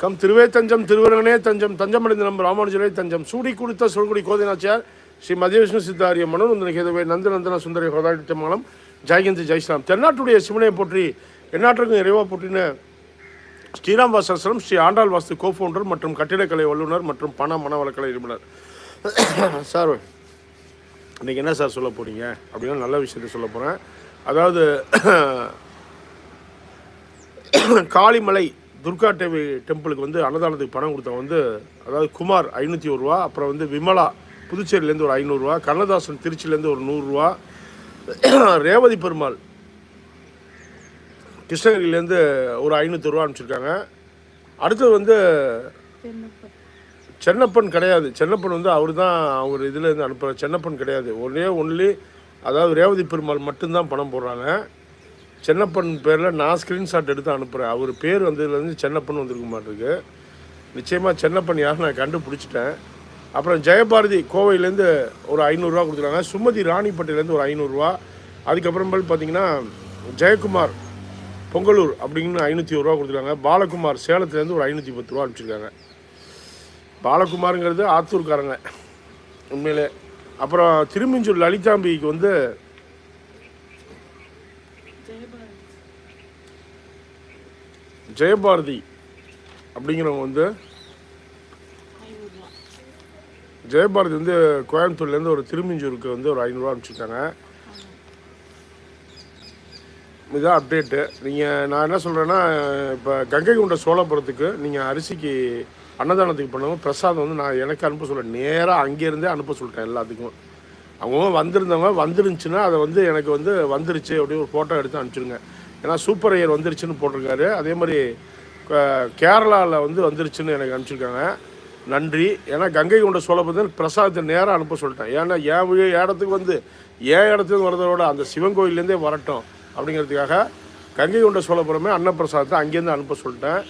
Come திருவே தஞ்சம் திருவரங்கனே தஞ்சம் தஞ்சமடைந்த நம் ராமானுஜரே தஞ்சம். சூடி கொடுத்த சொல்குடி கோதினாச்சியார் ஸ்ரீ மதிய விஷ்ணு சித்தாரிய மனோநந்தன கேதவே நந்தநந்தன சுந்தரி சுந்தரி ஹோதாடித்தமங்கலம் ஜெயகந்தி ஜெய்ஸ்ராம் தென்னாட்டுடைய சிவனை போற்றி எந்நாட்டுக்கும் இறைவா போற்றின ஸ்ரீராம் வாசாஸ்திரம் ஸ்ரீ ஆண்டாள் வாஸ்து கோஃபவுண்டர் மற்றும் கட்டிடக்கலை வல்லுநர் மற்றும் பண மனவளக்கலை நிபுணர். சார் இன்னைக்கு என்ன சார் சொல்ல போகிறீங்க அப்படின்னா நல்ல விஷயத்த சொல்ல போகிறேன் அதாவது காளிமலை துர்கா தேவி டெம்பிளுக்கு வந்து அன்னதானத்துக்கு பணம் கொடுத்தவங்க வந்து அதாவது குமார் ஐநூற்றி ஒரு ரூபா அப்புறம் வந்து விமலா புதுச்சேரியிலேருந்து ஒரு ஐநூறுரூவா கண்ணதாசன் திருச்சியிலேருந்து ஒரு நூறுரூவா ரேவதி பெருமாள் கிருஷ்ணகிரியிலேருந்து ஒரு ஐநூற்றி ரூபா அனுப்பிச்சிருக்காங்க. அடுத்தது வந்து சென்னப்பன் கிடையாது. சென்னப்பன் வந்து அவர் தான் அவர் இதுலேருந்து அனுப்புகிற சென்னப்பன் கிடையாது. ஒரே ஒன்லி அதாவது ரேவதி பெருமாள் மட்டும்தான் பணம் போடுறாங்க. சென்னப்பன் பேரில் நான் ஸ்க்ரீன்ஷாட் எடுத்து அனுப்புகிறேன் அவர் பேர் வந்ததுலேருந்து சென்னப்பன் வந்திருக்க மாட்டிருக்கு நிச்சயமாக சென்னப்பன் யார் நான் கண்டுபிடிச்சிட்டேன். அப்புறம் ஜெயபாரதி கோவையிலேருந்து ஒரு ஐநூறுரூவா கொடுத்துருக்காங்க சுமதி ராணிப்பட்டிலேருந்து ஒரு ஐநூறுரூவா அதுக்கப்புறமேல் பார்த்தீங்கன்னா ஜெயக்குமார் பொங்கலூர் அப்படின்னு ஐநூற்றி ஒரு ரூபா கொடுத்துருக்காங்க பாலகுமார் சேலத்துலேருந்து ஒரு ஐநூற்றி பத்து ரூபா அனுப்பிச்சிருக்காங்க. பாலகுமாருங்கிறது ஆத்தூர்காரங்க உண்மையிலே. அப்புறம் திருமிஞ்சூர் லலிதாம்பிக்கு வந்து ஜெயபாரதி அப்படிங்கிறவங்க வந்து ஜெயபாரதி வந்து கோயம்புத்தூர்லேருந்து ஒரு திருமிஞ்சூருக்கு வந்து ஒரு ஐநூறுரூவா அனுப்பிச்சிருக்காங்க. இதுதான் அப்டேட்டு நீங்கள் நான் என்ன சொல்கிறேன்னா இப்போ கங்கை கொண்ட சோழபுரத்துக்கு நீங்கள் அரிசிக்கு அன்னதானத்துக்கு பண்ணுவோம் பிரசாதம் வந்து நான் எனக்கு அனுப்ப சொல்ல நேராக அங்கேருந்தே அனுப்ப சொல்லிட்டேன் எல்லாத்துக்கும். அவங்க வந்திருந்தவங்க வந்துருந்துச்சுன்னா அதை வந்து எனக்கு வந்து வந்துருச்சு அப்படி ஒரு ஃபோட்டோ எடுத்து அனுப்பிச்சிருங்க. ஏன்னா சூப்பர் ஐயர் வந்துருச்சுன்னு போட்டிருக்காரு. அதே மாதிரி கேரளாவில் வந்து வந்துருச்சுன்னு எனக்கு அனுப்பிச்சிருக்காங்க. நன்றி. ஏன்னா கங்கை கொண்ட சோழபுரத்தில் பிரசாதத்தை நேராக அனுப்ப சொல்லிட்டேன். ஏன்னா என் இடத்துக்கு வந்து என் இடத்துக்கு வரதோட அந்த சிவன் கோயிலேருந்தே வரட்டும் அப்படிங்கிறதுக்காக கங்கை கொண்ட சோழபுரமே அன்னப்பிரசாதத்தை அங்கேருந்து அனுப்ப சொல்லிட்டேன்.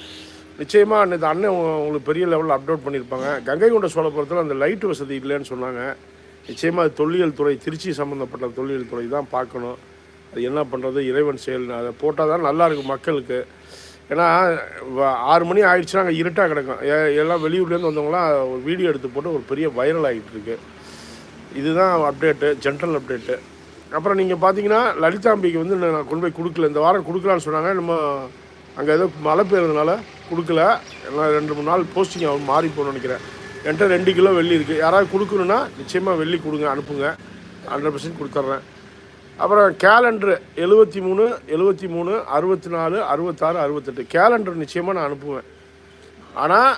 நிச்சயமாக அன்னைக்கு அண்ணன் உங்களுக்கு பெரிய லெவலில் அப்லோட் பண்ணியிருப்பாங்க. கங்கை கொண்ட சோழபுரத்தில் அந்த லைட் வசதி இல்லைன்னு சொன்னாங்க. நிச்சயமாக தொல்லியல் துறை திருச்சி சம்மந்தப்பட்ட தொல்லியல் துறை தான் பார்க்கணும். அது என்ன பண்ணுறது இறைவன் செயல். அதை போட்டால் தான் நல்லா இருக்கும் மக்களுக்கு. ஏன்னா ஆறு மணி ஆயிடுச்சுன்னா அங்கே இருட்டாக கிடக்கும். எல்லாம் வெளியூர்லேருந்து வந்தவங்களாம் ஒரு வீடியோ எடுத்து போட்டு ஒரு பெரிய வைரல் ஆகிட்டு இருக்கு. இதுதான் அப்டேட்டு ஜென்ரல் அப்டேட்டு. அப்புறம் நீங்கள் பார்த்தீங்கன்னா லலிதாம்பிக்கு வந்து நான் கொண்டு போய் கொடுக்கல. இந்த வாரம் கொடுக்கலான்னு சொன்னாங்க. நம்ம அங்கே ஏதோ மழை பெய்யறதுனால கொடுக்கல. எல்லாம் ரெண்டு மூணு நாள் போஸ்டிங் அவன் மாறி போகணும்னு நினைக்கிறேன். என்கிட்ட ரெண்டு கிலோ வெள்ளி இருக்குது யாராவது கொடுக்கணுன்னா நிச்சயமாக வெள்ளி கொடுங்க அனுப்புங்க. ஹண்ட்ரட் பர்சன்ட் கொடுத்துட்றேன் அப்புறம் கேலண்டரு எழுபத்தி மூணு எழுபத்தி மூணு அறுபத்தி நாலு அறுபத்தாறு அறுபத்தெட்டு கேலண்டர் நிச்சயமாக நான் அனுப்புவேன். ஆனால்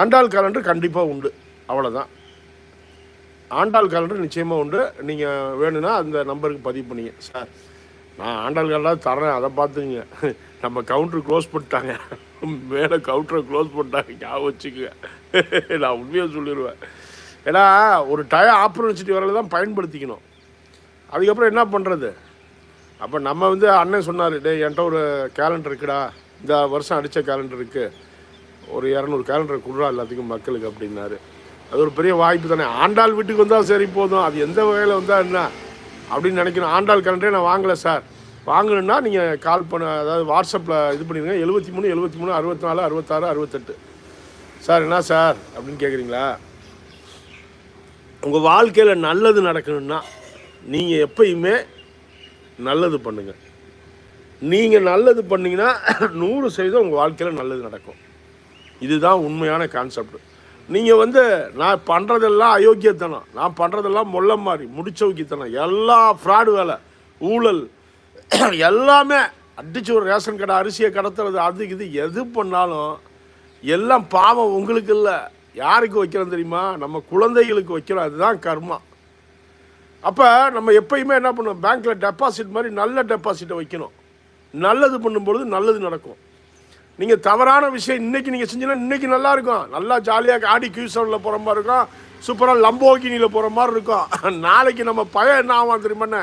ஆண்டாள் கேலண்டர் கண்டிப்பாக உண்டு. அவ்வளோதான் ஆண்டாள் கேலண்டர் நிச்சயமாக உண்டு. நீங்கள் வேணும்னா அந்த நம்பருக்கு பதிவு பண்ணிங்க. சார் நான் ஆண்டாள் கேலண்டர் தரேன் அதை பார்த்துங்க நம்ம கவுண்டர் க்ளோஸ் பண்ணிட்டாங்க. மேலே கவுண்டரை க்ளோஸ் பண்ணிட்டாங்க. ஞாபகம் வச்சுக்கோங்க. நான் உண்மையாக சொல்லிடுவேன் ஏன்னா ஒரு டயர் ஆப்பர்ச்சுனிட்டி வரல தான் பயன்படுத்திக்கணும். அதுக்கப்புறம் என்ன பண்ணுறது அப்போ நம்ம வந்து அண்ணன் சொன்னார் டே என்கிட்ட ஒரு கேலண்டர் இருக்குடா. இந்த வருஷம் அடித்த கேலண்டர் இருக்குது ஒரு இரநூறு கேலண்டர் கொடுறா எல்லாத்துக்கும் மக்களுக்கு அப்படின்னாரு. அது ஒரு பெரிய வாய்ப்பு தானே. ஆண்டாள் வீட்டுக்கு வந்தால் சரி போதும். அது எந்த வகையில் வந்தால் என்ன? அப்படின்னு நினைக்கணும். ஆண்டாள் கேலண்டரே நான் வாங்கலை சார். வாங்கணுன்னா நீங்கள் கால் பண்ண அதாவது வாட்ஸ்அப்பில் இது பண்ணிடுங்க. எழுபத்தி மூணு எழுபத்தி மூணு அறுபத்தி நாலு அறுபத்தாறு அறுபத்தெட்டு சார் என்ன சார்? அப்படின்னு கேட்குறீங்களா உங்கள் வாழ்க்கையில் நல்லது நடக்கணும்னா நீங்கள் எப்பயுமே நல்லது பண்ணுங்க. நீங்கள் நல்லது பண்ணிங்கன்னா நூறு சதவீதம் உங்கள் வாழ்க்கையில் நல்லது நடக்கும். இதுதான் உண்மையான கான்செப்ட் நீங்கள் வந்து நான் பண்ணுறதெல்லாம் அயோக்கியத்தனம். நான் பண்ணுறதெல்லாம் மொல்ல மாதிரி முடிச்சவுக்கித்தனம். எல்லா ஃப்ராடு வேலை ஊழல் எல்லாமே அடிச்சு ஒரு ரேஷன் கடை அரிசியை கடத்துறது அது இது எது பண்ணாலும் எல்லாம் பாவம் உங்களுக்கு இல்லை யாருக்கு வைக்கிறோம் தெரியுமா? நம்ம குழந்தைகளுக்கு வைக்கிறோம். அதுதான் கர்மா. அப்போ நம்ம எப்பயுமே என்ன பண்ணுவோம்? பேங்க்கில் டெபாசிட் மாதிரி நல்ல டெபாசிட்டை வைக்கணும். நல்லது பண்ணும்பொழுது நல்லது நடக்கும். நீங்கள் தவறான விஷயம் இன்னைக்கு நீங்கள் செஞ்சீங்கன்னா இன்றைக்கி நல்லா இருக்கும். நல்லா ஜாலியாக ஆடி கியூசனில் போகிற மாதிரி இருக்கும். சூப்பராக லம்போகினியில் போகிற மாதிரி இருக்கும். நாளைக்கு நம்ம பயம் என்ன ஆகும் தெரியுமாண்ணே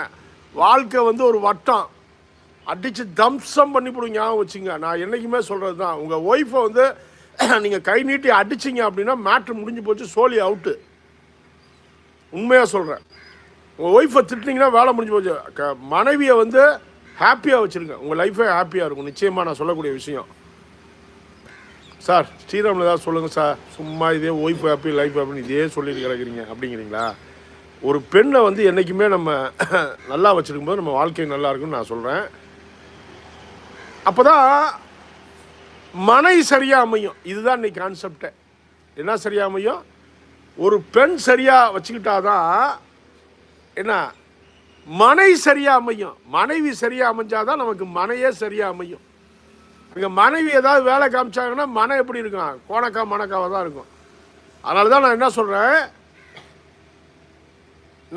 வாழ்க்கை வந்து ஒரு வட்டம். அடித்து தம்சம் பண்ணி போடுங்க ஞாபகம் வச்சுங்க. நான் என்றைக்குமே சொல்கிறது தான் உங்கள் ஒய்ஃபை வந்து நீங்கள் கை நீட்டி அடிச்சிங்க அப்படின்னா மேட்ரு முடிஞ்சு போச்சு சோலி அவுட்டு உண்மையாக சொல்கிறேன் உங்கள் ஒய்ஃபை திட்டிங்கன்னா வேலை முடிஞ்சு போச்சு. க மனைவியை வந்து ஹாப்பியாக வச்சுருங்க. உங்கள் லைஃபே ஹாப்பியாக இருக்கும். நிச்சயமாக நான் சொல்லக்கூடிய விஷயம். சார் ஸ்ரீராமில் ஏதாவது சொல்லுங்கள் சார் சும்மா இதே ஒய்ஃப் ஹாப்பி லைஃப் ஹாப்பின்னு இதே சொல்லிட்டு கிடக்குறீங்க. அப்படிங்கிறீங்களா? ஒரு பெண்ணை வந்து என்றைக்குமே நம்ம நல்லா வச்சுருக்கும் போது நம்ம வாழ்க்கை நல்லா இருக்கும்னு நான் சொல்கிறேன் அப்போ தான் மனை சரியாக அமையும். இதுதான் இன்றைக்கி கான்செப்டே என்ன சரியாக அமையும்? ஒரு பெண் சரியாக வச்சுக்கிட்டாதான் என்ன? மனை சரியாக அமையும். மனைவி சரியாக அமைஞ்சாதான் நமக்கு மனையே சரியாக அமையும். இங்கே மனைவி ஏதாவது வேலை காமிச்சாங்கன்னா மனை எப்படி இருக்கும்? கோணக்கா மணக்காவாக தான் இருக்கும். அதனால தான் நான் என்ன சொல்கிறேன்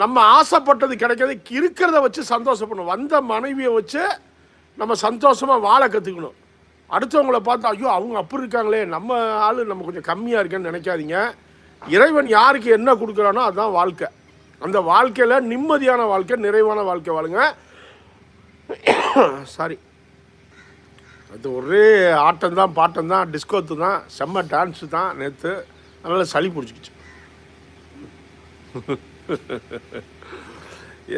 நம்ம ஆசைப்பட்டது கிடைக்கிறது இருக்கிறத வச்சு சந்தோஷப்படணும். வந்த மனைவியை வச்சு நம்ம சந்தோஷமாக வாழ கற்றுக்கணும் அடுத்தவங்கள பார்த்தா ஐயோ அவங்க அப்படி இருக்காங்களே. நம்ம ஆள் நம்ம கொஞ்சம் கம்மியாக இருக்கேன்னு நினைக்காதீங்க. இறைவன் யாருக்கு என்ன கொடுக்குறானோ அதுதான் வாழ்க்கை. அந்த வாழ்க்கையில் நிம்மதியான வாழ்க்கை நிறைவான வாழ்க்கை வாழுங்க. சாரி அது ஒரே ஆட்டம் தான் பாட்டம் தான் டிஸ்கோத்து தான் செம்ம டான்ஸு தான் நேற்று அதனால் சளி பிடிச்சிக்கிச்சு.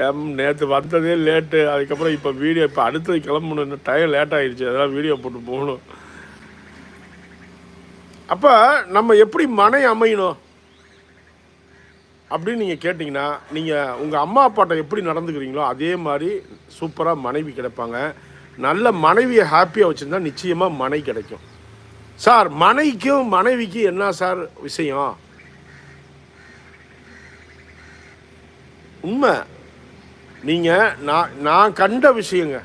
எம் நேற்று வந்ததே லேட்டு அதுக்கப்புறம் இப்போ வீடியோ இப்போ அடுத்தது கிளம்பணும். இன்னும் டைம் லேட் ஆகிடுச்சு அதெல்லாம் வீடியோ போட்டு போகணும். அப்போ நம்ம எப்படி மனை அமையணும்? அப்படின்னு நீங்கள் கேட்டிங்கன்னா நீங்கள் உங்கள் அம்மா அப்பாட்ட எப்படி நடந்துக்கிறீங்களோ அதே மாதிரி சூப்பராக மனைவி கிடைப்பாங்க. நல்ல மனைவியை ஹாப்பியாக வச்சுருந்தா நிச்சயமாக மனை கிடைக்கும். சார் மனைக்கும் மனைவிக்கு என்ன சார் விஷயம்? உண்மை. நீங்கள் நான் நான் கண்ட விஷயங்க.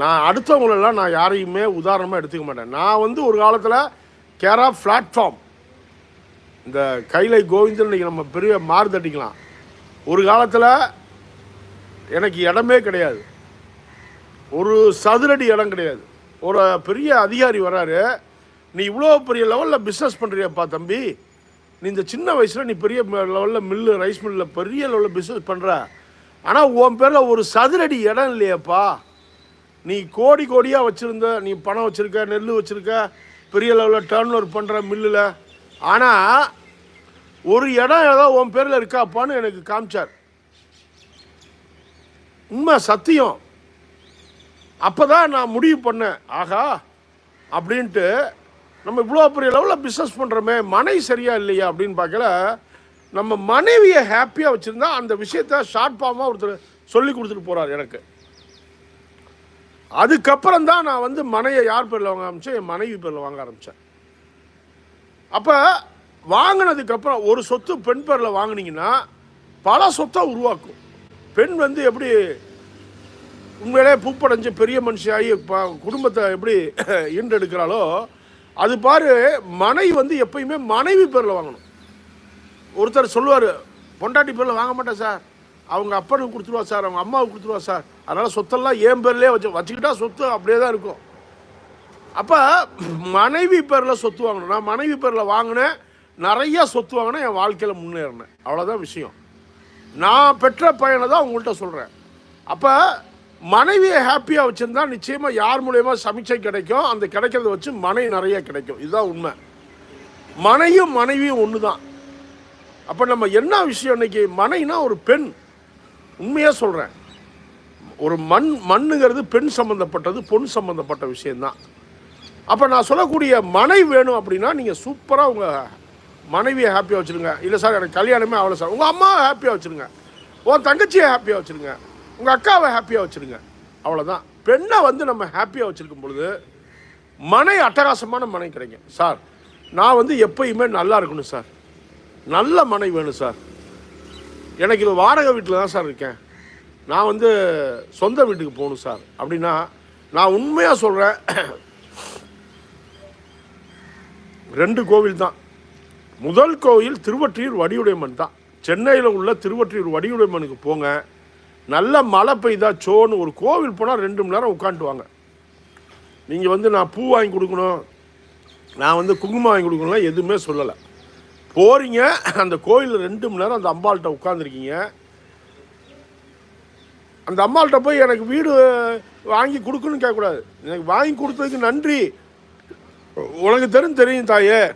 நான் அடுத்தவங்களெல்லாம் நான் யாரையுமே உதாரணமாக எடுத்துக்க மாட்டேன். நான் வந்து ஒரு காலத்தில் கேரா பிளாட்ஃபார்ம் இந்த கைலை கோவிந்தன் இன்னைக்கு நம்ம பெரிய மாறு தட்டிக்கலாம். ஒரு காலத்தில் எனக்கு இடமே கிடையாது. ஒரு சதுரடி இடம் கிடையாது. ஒரு பெரிய அதிகாரி வராரு. நீ இவ்வளோ பெரிய லெவலில் பிஸ்னஸ் பண்ணுறியப்பா தம்பி. நீ இந்த சின்ன வயசில் நீ பெரிய லெவலில் மில்லு ரைஸ் மில்லில் பெரிய லெவலில் பிஸ்னஸ் பண்ணுற ஆனால் உன் பேரில் ஒரு சதுரடி இடம் இல்லையேப்பா. நீ கோடி கோடியாக வச்சுருந்த நீ பணம் வச்சுருக்க நெல் வச்சுருக்க பெரிய லெவலில் டேர்ன் ஓவர் பண்ணுற மில்லில் ஆனால் ஒரு இடம் ஏதோ உன் பேரில் இருக்காப்பான்னு எனக்கு காமிச்சார். உண்மை சத்தியம். அப்போ தான் நான் முடிவு பண்ணேன். ஆகா அப்படின்ட்டு நம்ம இவ்வளோ பெரிய லெவலில் பிஸ்னஸ் பண்ணுறோமே மனை சரியாக இல்லையா அப்படின்னு பார்க்கல. நம்ம மனைவியை ஹாப்பியாக வச்சுருந்தா அந்த விஷயத்த ஷார்ட் ஃபார்மாக ஒருத்தர் சொல்லி கொடுத்துட்டு போகிறார் எனக்கு. அதுக்கப்புறம் தான் நான் வந்து மனையை யார் பேரில் வாங்க ஆரம்பித்தேன் என் மனைவி பேரில் வாங்க ஆரம்பித்தேன் அப்போ வாங்கினதுக்கப்புறம் ஒரு சொத்து பெண் பேரில் வாங்கினீங்கன்னா பல சொத்தை உருவாக்கும். பெண் வந்து எப்படி உண்மையிலே பூப்படைஞ்சு பெரிய மனுஷியாகி ப- குடும்பத்தை எப்படி ஈண்டெடுக்கிறாளோ அது பாரு மனைவி வந்து எப்பயுமே மனைவி பேரில் வாங்கணும். ஒருத்தர் சொல்லுவார் பொண்டாட்டி பேரில் வாங்க மாட்டேன் சார். அவங்க அப்பனுக்கு கொடுத்துருவா சார் அவங்க அம்மாவுக்கு கொடுத்துருவா சார். அதனால் சொத்தெல்லாம் என் பேர்லேயே வச்சு வச்சுக்கிட்டா சொத்து அப்படியே தான் இருக்கும். அப்போ மனைவி பேரில் சொத்து வாங்கணும். நான் மனைவி பேரில் வாங்கினேன். நிறையா சொத்து வாங்கினேன். என் வாழ்க்கையில் முன்னேறினேன். அவ்வளோதான் விஷயம். நான் பெற்ற பையனை தான் உங்கள்கிட்ட சொல்கிறேன் அப்போ மனைவியை ஹாப்பியாக வச்சுருந்தா நிச்சயமாக யார் மூலயமா சமீட்சை கிடைக்கும்? அந்த கிடைக்கிறத வச்சு மனை நிறைய கிடைக்கும். இதுதான் உண்மை. மனையும் மனைவியும் ஒன்று தான் அப்போ நம்ம என்ன விஷயம் இன்றைக்கி மனைனா ஒரு பெண். உண்மையாக சொல்கிறேன் ஒரு மண் மண்ணுங்கிறது பெண் சம்மந்தப்பட்டது பொன் சம்மந்தப்பட்ட விஷயந்தான் அப்போ நான் சொல்லக்கூடிய மனை வேணும் அப்படின்னா நீங்கள் சூப்பராக உங்கள் மனைவியை ஹாப்பியாக வச்சுருங்க. இல்லை சார் எனக்கு கல்யாணமே அவ்வளோ சார் உங்கள் அம்மாவை ஹாப்பியாக வச்சுருங்க. உன் தங்கச்சியை ஹாப்பியாக வச்சுருங்க. உங்கள் அக்காவை ஹாப்பியாக வச்சுருங்க. அவ்வளோதான் பெண்ணை வந்து நம்ம ஹாப்பியாக வச்சுருக்கும் பொழுது மனை அட்டகாசமான மனை கிடைக்கும். சார் நான் வந்து எப்பயுமே நல்லா இருக்கணும் சார் நல்ல மனை வேணும் சார் எனக்கு இது வாடகை வீட்டில் தான் சார் இருக்கேன். நான் வந்து சொந்த வீட்டுக்கு போகணும் சார் அப்படின்னா நான் உண்மையாக சொல்கிறேன் ரெண்டு கோவில் தான். முதல் கோவில் திருவற்றியூர் வடிவுடையம்மன் தான். சென்னையில் உள்ள திருவற்றியூர் வடிவுடையம்மனுக்கு போங்க. நல்ல மழை பெய்தா சோன்னு ஒரு கோவில் போனால் ரெண்டு மணி நேரம் உட்காந்துவாங்க நீங்கள் வந்து நான் பூ வாங்கி கொடுக்கணும். நான் வந்து குங்குமம் வாங்கி கொடுக்கணும்லாம் எதுவுமே சொல்லலை. போகிறீங்க அந்த கோயிலில் ரெண்டு மணி நேரம் அந்த அம்பாள்கிட்ட உட்காந்துருக்கீங்க. அந்த அம்மாள்கிட்ட போய் எனக்கு வீடு வாங்கி கொடுக்கணும்னு கேட்கக்கூடாது. எனக்கு வாங்கி கொடுத்ததுக்கு நன்றி. உனக்கு தெரியும் தெரியும் தாயே.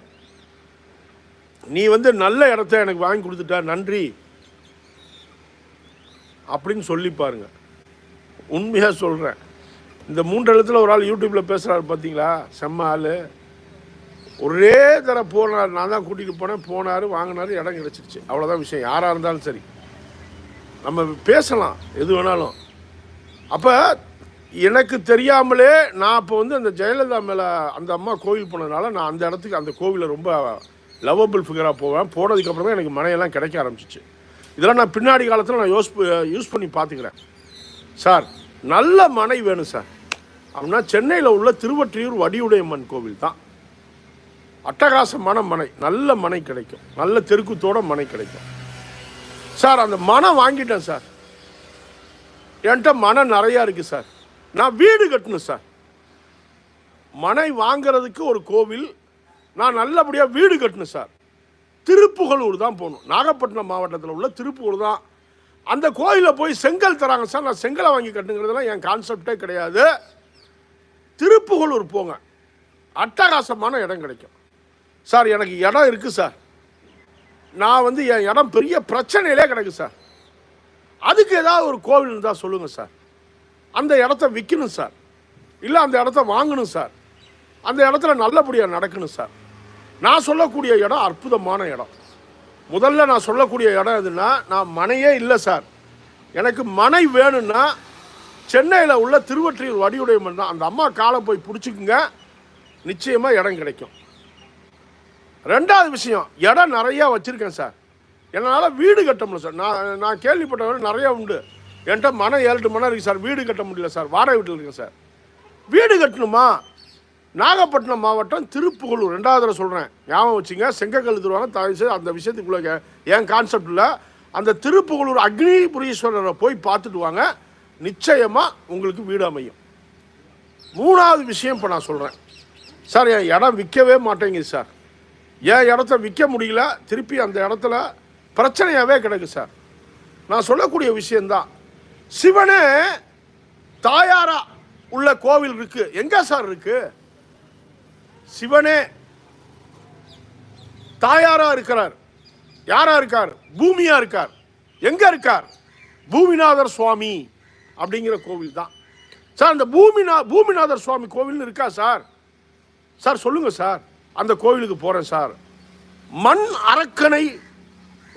நீ வந்து நல்ல இடத்த எனக்கு வாங்கி கொடுத்துட்ட நன்றி. அப்படின்னு சொல்லி பாருங்க. உண்மையாக சொல்கிறேன் இந்த மூன்று எழுத்துல ஒரு ஆள் யூடியூப்பில் பேசுகிறாரு பார்த்தீங்களா செம்ம ஆள். ஒரே தர போனார். நான் தான் கூட்டிகிட்டு போனேன். போனார் வாங்கினார் இடம் கிடச்சிருச்சு. அவ்வளோதான் விஷயம். யாராக இருந்தாலும் சரி. நம்ம பேசலாம். எது வேணாலும். அப்போ எனக்கு தெரியாமலே நான் இப்போ வந்து அந்த ஜெயலலிதா மேலே அந்த அம்மா கோவில் போனதுனால நான் அந்த இடத்துக்கு அந்த கோவிலில் ரொம்ப லவ்வபிள் ஃபிகராக போவேன். போனதுக்கப்புறமே எனக்கு மனையெல்லாம் கிடைக்க ஆரம்பிச்சிச்சு. இதெல்லாம் நான் பின்னாடி காலத்தில் நான் யூஸ் யூஸ் பண்ணி பார்த்துக்கிறேன். சார் நல்ல மனை வேணும் சார். அப்படின்னா சென்னையில் உள்ள திருவற்றியூர் வடிவுடையம்மன் கோவில் தான். அட்டகாசமான மனை நல்ல மனை கிடைக்கும். நல்ல தெருக்குத்தோட மனை கிடைக்கும். சார் அந்த மனம் வாங்கிட்டேன் சார். என்கிட்ட மனம் நிறையா இருக்குது சார். நான் வீடு கட்டணும் சார். மனை வாங்கிறதுக்கு ஒரு கோவில் நான் நல்லபடியாக வீடு கட்டணும் சார். திருப்புகலூர் தான் போகணும். நாகப்பட்டினம் மாவட்டத்தில் உள்ள திருப்புகலூர் தான். அந்த கோயிலில் போய் செங்கல் தராங்க சார். நான் செங்கலை வாங்கி கட்டுங்கிறதுலாம் என் கான்செப்டே கிடையாது. திருப்புகலூர் போங்க. அட்டகாசமான இடம் கிடைக்கும். சார் எனக்கு இடம் இருக்குது சார். நான் வந்து என் இடம் பெரிய பிரச்சனையிலே கிடக்கு சார். அதுக்கு ஏதாவது ஒரு கோவில் இருந்தால் சொல்லுங்கள் சார். அந்த இடத்த விற்கணும் சார். இல்லை அந்த இடத்த வாங்கணும் சார். அந்த இடத்துல நல்லபடியாக நடக்கணும் சார். நான் சொல்லக்கூடிய இடம் அற்புதமான இடம். முதல்ல நான் சொல்லக்கூடிய இடம் எதுனா நான் மனையே இல்லை சார். எனக்கு மனை வேணும்னா சென்னையில் உள்ள திருவற்றியூர் வடிவுடையம்மன் தான். அந்த அம்மா காலை போய் பிடிச்சிக்குங்க. நிச்சயமாக இடம் கிடைக்கும். ரெண்டாவது விஷயம் இடம் நிறையா வச்சுருக்கேன் சார். என்னால் வீடு கட்ட முடியல சார். நான் நான் கேள்விப்பட்டவரை நிறையா உண்டு. என்கிட்ட மனம் ஏழு மனம் இருக்குது சார். வீடு கட்ட முடியல சார். வாடகை வீட்டில் இருக்கேன் சார். வீடு கட்டணுமா? நாகப்பட்டினம் மாவட்டம் திருப்புகலூர். ரெண்டாவது தடவை சொல்கிறேன் ஞாபகம் வச்சுங்க. செங்கக்கல் திருவாங்க. தயவு செய்து அந்த விஷயத்துக்குள்ளே என் கான்செப்டில் அந்த திருப்புகலூர் அக்னிபுரீஸ்வரரை போய் பார்த்துட்டு வாங்க. நிச்சயமாக உங்களுக்கு வீடு அமையும். மூணாவது விஷயம் இப்போ நான் சொல்கிறேன் சார் என் இடம் விற்கவே மாட்டேங்குது சார். என் இடத்த விற்க முடியல. திருப்பி அந்த இடத்துல பிரச்சனையாகவே கிடக்கு சார். நான் சொல்லக்கூடிய விஷயந்தான் சிவனே தாயாரா உள்ள கோவில் இருக்கு. எங்க சார் இருக்கு? சிவனே தாயாரா இருக்கிறார். யாரா இருக்கார்? பூமியா இருக்கார். எங்க இருக்கார்? பூமிநாதர் சுவாமி அப்படிங்கிற கோவில் தான். சார் அந்த பூமிநா பூமிநாதர் சுவாமி கோவில்னு இருக்கா சார்? சார் சொல்லுங்க சார். அந்த கோவிலுக்கு போகிறேன் சார். மண் அரக்கனை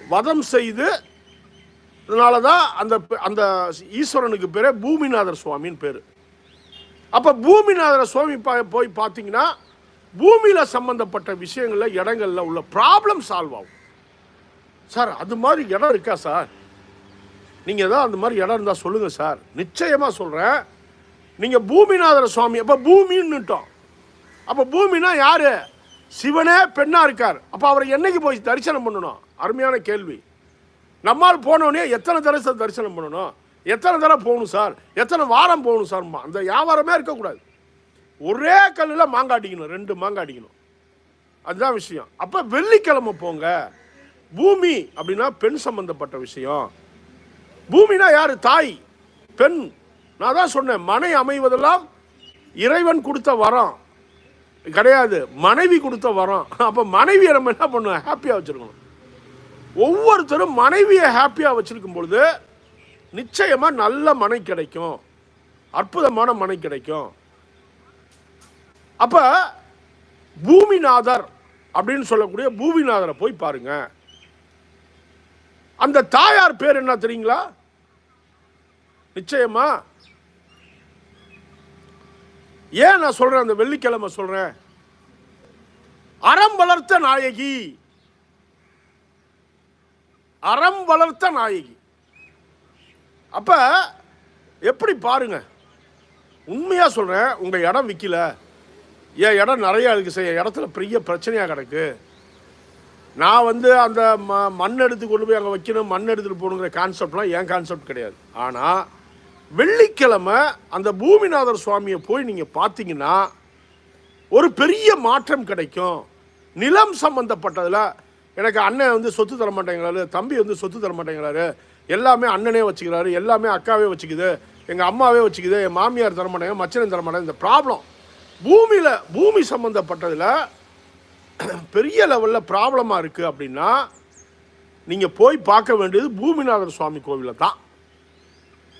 வதம் செய்து இதனால தான் அந்த அந்த ஈஸ்வரனுக்கு பேர் பூமிநாதர் சுவாமின்னு பேர். அப்போ பூமிநாதர் சுவாமி பா- போய் பார்த்தீங்கன்னா பூமியில் சம்மந்தப்பட்ட விஷயங்களில் இடங்களில் உள்ள ப்ராப்ளம் சால்வ் ஆகும். சார் அது மாதிரி இடம் இருக்கா சார்? நீங்கள் தான் அந்த மாதிரி இடம் இருந்தால் சொல்லுங்கள் சார். நிச்சயமாக சொல்கிறேன் நீங்கள் பூமிநாதர சுவாமி அப்போ பூமின்னுட்டோம். அப்போ பூமினா யார்? சிவனே பெண்ணாக இருக்கார். அப்போ அவரை என்னைக்கு போய் தரிசனம் பண்ணணும்? அருமையான கேள்வி. நம்மால் போனோடனே எத்தனை தடவை சார் தரிசனம் பண்ணணும்? எத்தனை தடவை போகணும் சார்? எத்தனை வாரம் போகணும் சார்? அந்த வியாபாரமே இருக்கக்கூடாது. ஒரே கல்லில் மாங்காய் அடிக்கணும் ரெண்டு மாங்காய் அடிக்கணும். அதுதான் விஷயம். அப்போ வெள்ளிக்கிழமை போங்க. பூமி அப்படின்னா பெண் சம்பந்தப்பட்ட விஷயம். பூமினா யார்? தாய் பெண். நான் தான் சொன்னேன் மனை அமைவதெல்லாம் இறைவன் கொடுத்த வரம். கிடையாது மனைவி கொடுத்த வரம். அப்போ மனைவியை நம்ம என்ன பண்ணுவோம்? ஹாப்பியாக வச்சுருக்கணும். ஒவ்வொருத்தரும் மனைவியை ஹாப்பியாக வச்சுருக்கும் பொழுது நிச்சயமாக நல்ல மனை கிடைக்கும். அற்புதமான மனை கிடைக்கும். அப்போ பூமிநாதர் அப்படின்னு சொல்லக்கூடிய பூமிநாதரை போய் பாருங்க. அந்த தாயார் பேர் என்ன தெரியுங்களா? நிச்சயமா ஏன் நான் சொல்றேன் அந்த வெள்ளிக்கிழமை சொல்றேன்? அறம் வளர்த்த நாயகி. அறம் வளர்த்த நாயகி. அப்போ எப்படி பாருங்க? உண்மையாக சொல்கிறேன் உங்கள் இடம் விற்கல என் இடம் நிறையா இருக்கு சார். என் இடத்துல பெரிய பிரச்சனையாக கிடக்கு. நான் வந்து அந்த ம மண் எடுத்து கொண்டு போய் அங்கே வைக்கணும் மண் எடுத்துகிட்டு போகணுங்கிற கான்செப்ட்லாம் என் கான்செப்ட் கிடையாது. ஆனால் வெள்ளிக்கிழமை அந்த பூமிநாதர் சுவாமியை போய் நீங்கள் பார்த்தீங்கன்னா ஒரு பெரிய மாற்றம் கிடைக்கும். நிலம் சம்பந்தப்பட்டதில் எனக்கு அண்ணன் வந்து சொத்து தர மாட்டேங்கிறாரு தம்பி வந்து சொத்து தர மாட்டேங்கிறாரு. எல்லாமே அண்ணனே வச்சுக்கிறாரு எல்லாமே அக்காவே வச்சுக்குது எங்கள் அம்மாவே வச்சுக்குது என் மாமியார் தர மாட்டேங்க மச்சனன் தர மாட்டேங்க இந்த ப்ராப்ளம் பூமியில் பூமி சம்மந்தப்பட்டதில் பெரிய லெவலில் ப்ராப்ளமாக இருக்குது அப்படின்னா நீங்கள் போய் பார்க்க வேண்டியது பூமிநாதர் சுவாமி கோவிலில் தான்.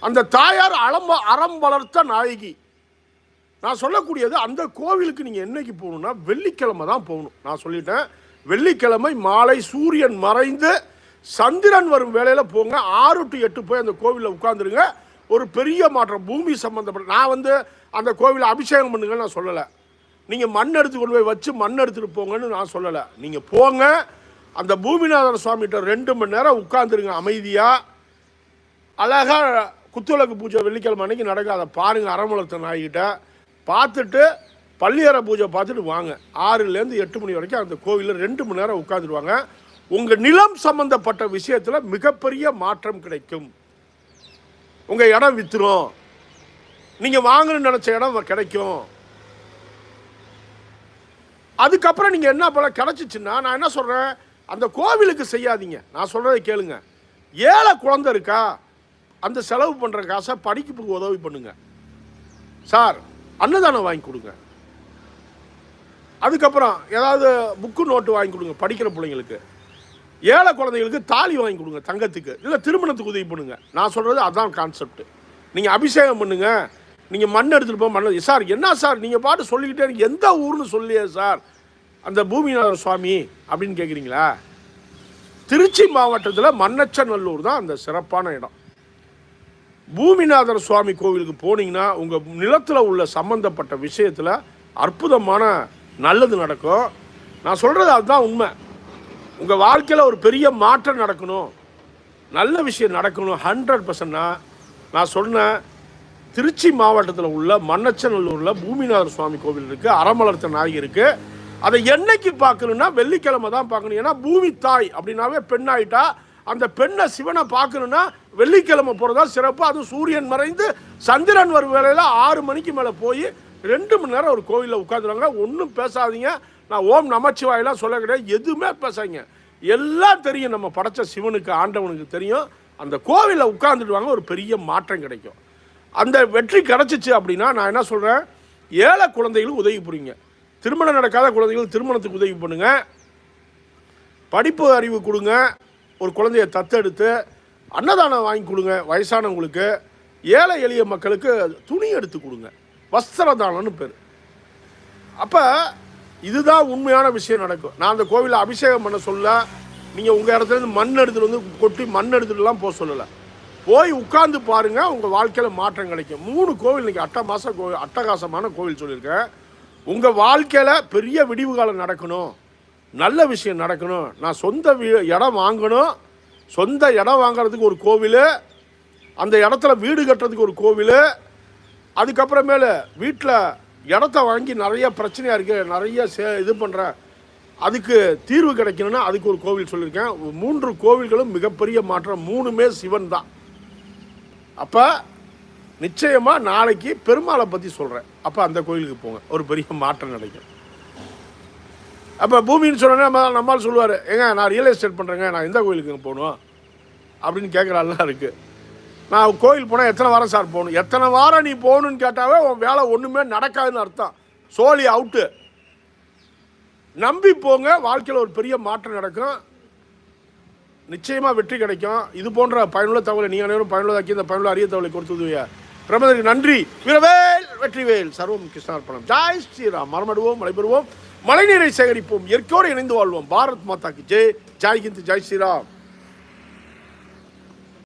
அந்த தாயார் அலம்ப அறம் வளர்த்த நாயகி. நான் சொல்லக்கூடியது அந்த கோவிலுக்கு நீங்கள் என்னைக்கு போகணுன்னா வெள்ளிக்கிழமை தான் போகணும். நான் சொல்லிட்டேன் வெள்ளிக்கிழமை மாலை சூரியன் மறைந்து சந்திரன் வரும் வேலையில் போங்க. ஆறு டு எட்டு போய் அந்த கோவிலில் உட்காந்துருங்க ஒரு பெரிய மாற்றம். பூமி சம்மந்தப்பட்ட நான் வந்து அந்த கோவிலை அபிஷேகம் பண்ணுங்கன்னு நான் சொல்லலை. நீங்கள் மண் எடுத்து கொண்டு போய் வச்சு மண் எடுத்துகிட்டு போங்கன்னு நான் சொல்லலை. நீங்கள் போங்க. அந்த பூமிநாதன் சுவாமிகிட்ட ரெண்டு மணி நேரம் உட்காந்துருங்க அமைதியாக அழகாக குத்துவிளக்கு பூஜை வெள்ளிக்கிழமை அன்னைக்கு நடக்காத பாருங்கள் அறமுளத்தை நாய்கிட்ட. பார்த்துட்டு பள்ளியறை பூஜை பார்த்துட்டு வாங்க. ஆறுலேருந்து எட்டு மணி வரைக்கும் அந்த கோவிலில் ரெண்டு மணி நேரம் உட்காந்துருவாங்க உங்கள் நிலம் சம்பந்தப்பட்ட விஷயத்தில் மிகப்பெரிய மாற்றம் கிடைக்கும். உங்கள் இடம் வித்துரும். நீங்கள் வாங்கணும்னு நினச்ச இடம் கிடைக்கும். அதுக்கப்புறம் நீங்கள் என்ன போல கிடச்சிச்சின்னா நான் என்ன சொல்கிறேன் அந்த கோவிலுக்கு செய்யாதீங்க. நான் சொல்கிறத கேளுங்க. ஏழை குழந்தை இருக்கா? அந்த செலவு பண்ணுற காசை படிப்புக்கு உதவி பண்ணுங்க. சார் அன்னதானம் வாங்கி கொடுங்க. அதுக்கப்புறம் ஏதாவது புக்கு நோட்டு வாங்கி கொடுங்க படிக்கிற பிள்ளைங்களுக்கு. ஏழை குழந்தைங்களுக்கு தாலி வாங்கி கொடுங்க தங்கத்துக்கு. இல்லை திருமணத்துக்கு உதவி பண்ணுங்க. நான் சொல்கிறது அதுதான் கான்செப்ட் நீங்கள் அபிஷேகம் பண்ணுங்க. நீங்கள் மண் எடுத்துகிட்டு போக மண் சார் என்ன சார்? நீங்கள் பாட்டு சொல்லிக்கிட்டே எந்த ஊர்னு சொல்லியே சார். அந்த பூமிநாதர் சுவாமி அப்படின்னு கேட்குறீங்களா திருச்சி மாவட்டத்தில் மன்னச்சநல்லூர் தான் அந்த சிறப்பான இடம். பூமிநாதர் சுவாமி கோவிலுக்கு போனீங்கன்னா உங்கள் நிலத்தில் உள்ள சம்பந்தப்பட்ட விஷயத்தில் அற்புதமான நல்லது நடக்கும். நான் சொல்கிறது அதுதான் உண்மை. உங்கள் வாழ்க்கையில் ஒரு பெரிய மாற்றம் நடக்கணும். நல்ல விஷயம் நடக்கணும் ஹண்ட்ரட் பர்சன்ட்னா நான் சொன்னேன். திருச்சி மாவட்டத்தில் உள்ள மன்னச்சநல்லூரில் பூமிநாதர் சுவாமி கோவில் இருக்குது அறமலர்த்த நாய் இருக்குது அதை என்னைக்கு பார்க்கணுன்னா வெள்ளிக்கிழமை தான் பார்க்கணும். ஏன்னா பூமி தாய் அப்படின்னாவே பெண்ணாயிட்டா அந்த பெண்ணை சிவனை பார்க்கணுன்னா வெள்ளிக்கிழமை போகிறதா சிறப்பு. அதுவும் சூரியன் மறைந்து சந்திரன் வரும் வேலையில் ஆறு மணிக்கு மேலே போய் ரெண்டு மணி நேரம் ஒரு கோவிலில் உட்காந்துருவாங்க. ஒன்றும் பேசாதீங்க. நான் ஓம் நமச்சிவாயெல்லாம் சொல்ல கிடையாது எதுவுமே பேசாதீங்க. எல்லாம் தெரியும். நம்ம படைச்ச சிவனுக்கு ஆண்டவனுக்கு தெரியும். அந்த கோவிலில் உட்காந்துட்டு வாங்க ஒரு பெரிய மாற்றம் கிடைக்கும். அந்த வெற்றி கிடச்சிச்சு அப்படின்னா நான் என்ன சொல்கிறேன் ஏழை குழந்தைகளுக்கு உதவி புரியுங்க. திருமணம் நடக்காத குழந்தைகள் திருமணத்துக்கு உதவி பண்ணுங்க. படிப்பு அறிவு கொடுங்க. ஒரு குழந்தைய தத்தெடுத்து அன்னதானம் வாங்கி கொடுங்க. வயசானவங்களுக்கு ஏழை எளிய மக்களுக்கு துணி எடுத்து கொடுங்க. வஸ்திரதானம்னு பேர். அப்போ இதுதான் உண்மையான விஷயம் நடக்கும். நான் அந்த கோவிலில் அபிஷேகம் பண்ண சொல்ல நீங்கள் உங்கள் இடத்துலேருந்து மண் எடுத்துகிட்டு வந்து கொட்டி மண் எடுத்துகிட்டுலாம் போக சொல்லலை. போய் உட்காந்து பாருங்கள் உங்கள் வாழ்க்கையில் மாற்றம் கிடைக்கும். மூணு கோவில் இன்றைக்கி அட்ட மாச கோவில் அட்டகாசமான கோவில் சொல்லியிருக்கேன். உங்கள் வாழ்க்கையில் பெரிய விடிவு காலம் நடக்கணும். நல்ல விஷயம் நடக்கணும். நான் சொந்த வீ இடம் வாங்கணும். சொந்த இடம் வாங்கிறதுக்கு ஒரு கோவில். அந்த இடத்துல வீடு கட்டுறதுக்கு ஒரு கோவில். அதுக்கப்புறமேல வீட்டில் இடத்த வாங்கி நிறைய பிரச்சனையாக இருக்குது நிறைய சே இது பண்ணுறேன் அதுக்கு தீர்வு கிடைக்கணும்னா அதுக்கு ஒரு கோவில் சொல்லியிருக்கேன். மூன்று கோவில்களும் மிகப்பெரிய மாற்றம். மூணுமே சிவன் தான். அப்போ நிச்சயமாக நாளைக்கு பெருமாளை பற்றி சொல்கிறேன் அப்போ அந்த கோயிலுக்கு போங்க. ஒரு பெரிய மாற்றம் கிடைக்கும். அப்போ பூமின்னு சொன்னோன்னே நம்ம நம்மால் சொல்லுவார் ஏங்க நான் ரியல் எஸ்டேட் பண்ணுறேங்க நான் எந்த கோயிலுக்கு போகணும்? அப்படின்னு கேட்குறாலாம் இருக்குது நான் கோயில் போனால் எத்தனை வாரம் சார் போகணும்? எத்தனை வாரம் நீ போகணுன்னு கேட்டாவே உன் வேலை ஒன்றுமே நடக்காதுன்னு அர்த்தம். சோலி அவுட்டு நம்பி போங்க வாழ்க்கையில் ஒரு பெரிய மாற்றம் நடக்கும். நிச்சயமாக வெற்றி கிடைக்கும். இது போன்ற பயனுள்ள தகவலை நீங்கள் அனைவரும் பயனுள்ளதாக்கி இந்த பயனுள்ள அரிய தகவலை கொடுத்ததுவிய பிரபதற்கு நன்றி. வீரவேல் வெற்றிவேல். சர்வம் கிருஷ்ணார்ப்பணம் ஜாய் ஸ்ரீராம். மரமடுவோம் மலைபெறுவோம். மழைநீரை சேகரிப்போம். இயற்கையோடு இணைந்து வாழ்வோம். பாரத் மாதாக்கு ஜெய். ஜாய் ஹிந்த் ஜெய் ஸ்ரீராம்.